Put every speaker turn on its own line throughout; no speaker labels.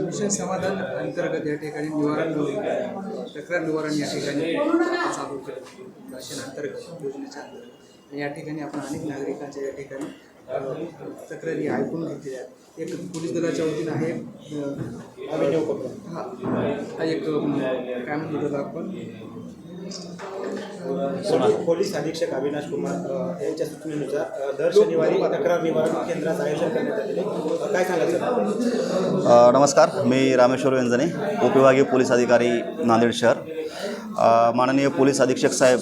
Mission समाधान अंतर्गत या ठिकाणी निवारण तक्रार निवारण या ठिकाणी चालू केलं मिशन अंतर्गत योजनेच्या अंतर्गत. आणि या ठिकाणी आपण अनेक नागरिकांच्या या ठिकाणी तक्रारी ऐकून घेतलेल्या आहेत. एक पोलीस दलाच्या वतीनं आहे हा हा एक काय म्हणतो त्याला आपण?
पोलीस पोलीस अधीक्षक अविनाश कुमार यांच्या सूचनेनुसार दर शनिवारी तक्रार निवारण केंद्राचं आयोजन करण्यात आलेले अ, काय
अ, नमस्कार. मी रामेश्वर व्यंजने उपविभागीय पोलीस अधिकारी नांदेड शहर. माननीय पोलीस अधीक्षक साहेब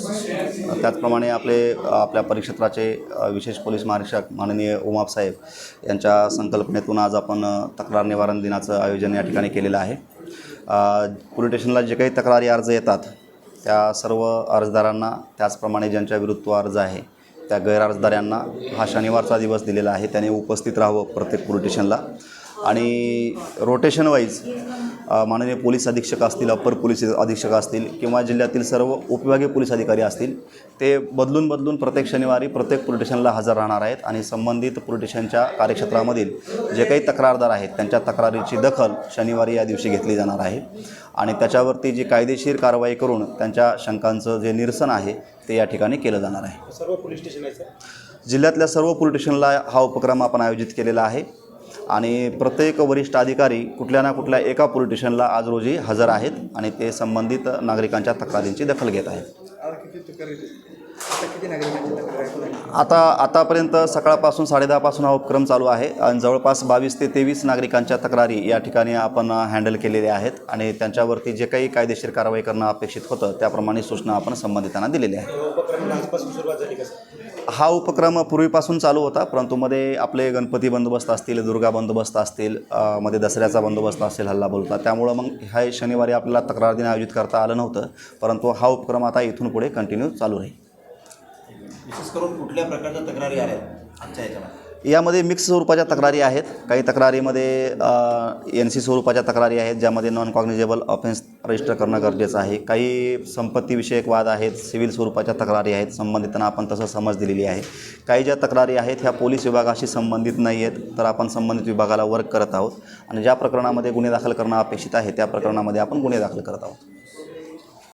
त्याचप्रमाणे आपले आपल्या परिक्षेत्राचे विशेष पोलीस महानिरीक्षक माननीय उमाप साहेब यांच्या संकल्पनेतून आज आपण तक्रार निवारण दिनाचं आयोजन या ठिकाणी केलेलं आहे. पोलीस स्टेशनला जे काही तक्रारी अर्ज येतात त्या सर्व अर्जदारांना त्याचप्रमाणे ज्यांच्या विरुद्ध अर्ज आहे त्या गैरअर्जदारांना हा शनिवारचा दिवस दिलेला आहे. त्याने उपस्थित राहावं प्रत्येक पोलीस स्टेशनला. आणि रोटेशन वाईज माननीय पोलीस अधीक्षक असतील अप्पर पोलीस अधीक्षक असतील किंवा जिल्ह्यातील सर्व उपविभागीय पोलीस अधिकारी असतील ते बदलून बदलून प्रत्येक शनिवारी प्रत्येक पोलीस स्टेशनला हजर राहणार आहेत आणि संबंधित पोलीस स्टेशनच्या कार्यक्षेत्रामधील जे काही तक्रारदार आहेत त्यांच्या तक्रारीची दखल शनिवारी या दिवशी घेतली जाणार आहे. आणि त्याच्यावरती जी कायदेशीर कारवाई करून त्यांच्या शंकांचं जे निरसन आहे ते या ठिकाणी केलं जाणार आहे.
सर्व पोलीस स्टेशन
जिल्ह्यातल्या सर्व पोलीस स्टेशनला हा उपक्रम आपण आयोजित केलेला आहे. आणि प्रत्येक वरिष्ठ अधिकारी कुठल्या ना कुठल्या एका पोलीस स्टेशनला आज रोजी हजर आहेत आणि ते संबंधित नागरिकांच्या तक्रारींची दखल घेत आहेत.
आता किती नागरिकांची तक्रार ऐकून
आता आतापर्यंत सकाळपासून साडेदहापासून हा उपक्रम चालू आहे. आणि जवळपास बावीस ते तेवीस नागरिकांच्या तक्रारी या ठिकाणी आपण हँडल केलेल्या आहेत. आणि त्यांच्यावरती जे काही कायदेशीर कारवाई करणं अपेक्षित होतं त्याप्रमाणे सूचना आपण संबंधितांना दिलेल्या आहेत.
उपक्रमाला आजपासून सुरुवात झाली का सर
हा उपक्रम पूर्वीपासून चालू होता परंतु मध्ये आपले गणपती बंदोबस्त असतील दुर्गा बंदोबस्त असतील अ, मध्ये दसऱ्याचा बंदोबस्त असेल हल्ला बोलता. त्यामुळं मग ह्या शनिवारी आपल्याला तक्रार दिन आयोजित करता आलं नव्हतं परंतु हा उपक्रम आता इथून पुढे कंटिन्यू चालू राहील.
विशेष करून कुठल्या प्रकारच्या तक्रारी आल्या आजच्या याच्यामध्ये?
यामध्ये मिक्स स्वरूपाच्या तक्रारी आहेत. काही तक्रारीमध्ये एन सी स्वरूपाच्या तक्रारी आहेत ज्यामध्ये नॉन कॉग्निजेबल ऑफेन्स रजिस्टर करणं गरजेचं आहे. काही संपत्तीविषयक वाद आहेत सिव्हिल स्वरूपाच्या तक्रारी आहेत संबंधितांना आपण तसं समज दिलेली आहे. काही ज्या तक्रारी आहेत ह्या पोलीस विभागाशी संबंधित नाही आहेत तर आपण संबंधित विभागाला वर्क करत आहोत. आणि ज्या प्रकरणामध्ये गुन्हे दाखल करणं अपेक्षित आहे त्या प्रकरणामध्ये आपण गुन्हे दाखल करत आहोत.